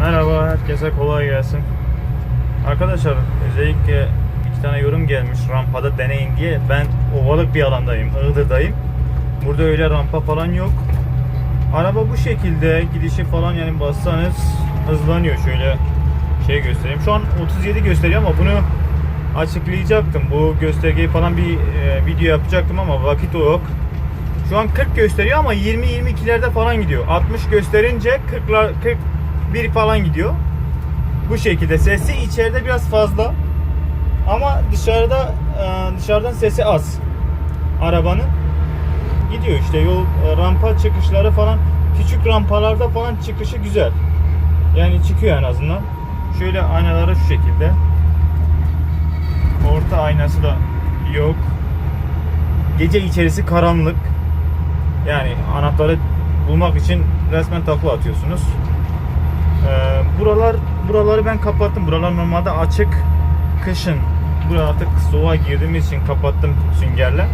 Merhaba, herkese kolay gelsin. Arkadaşlar özellikle iki tane yorum gelmiş rampada deneyin diye. Ben ovalık bir alandayım, Iğdır'dayım. Burada öyle rampa falan yok. Araba bu şekilde gidişi falan yani bassanız hızlanıyor. Şöyle şey göstereyim. Şu an 37 gösteriyor ama bunu açıklayacaktım. Bu göstergeyi falan bir e, video yapacaktım ama vakit yok. Şu an 40 gösteriyor ama 20-22'lerde falan gidiyor. 60 gösterince 40'lar 41 falan gidiyor. Bu şekilde sesi içeride biraz fazla. Ama dışarıda e, dışarıdan sesi az. Arabanın gidiyor işte yol e, rampa çıkışları falan küçük rampalarda falan çıkışı güzel. Yani çıkıyor en azından. Şöyle aynaları şu şekilde. Orta aynası da yok. Gece içerisi karanlık. Yani anahtarı bulmak için resmen takla atıyorsunuz buralar buraları ben kapattım. Buralar normalde açık kışın. Buraya artık soğuğa girdiğimiz için kapattım süngerle.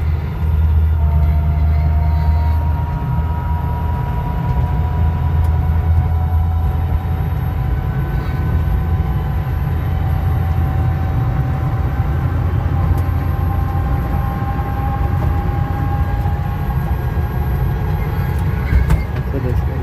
arkadaşlar.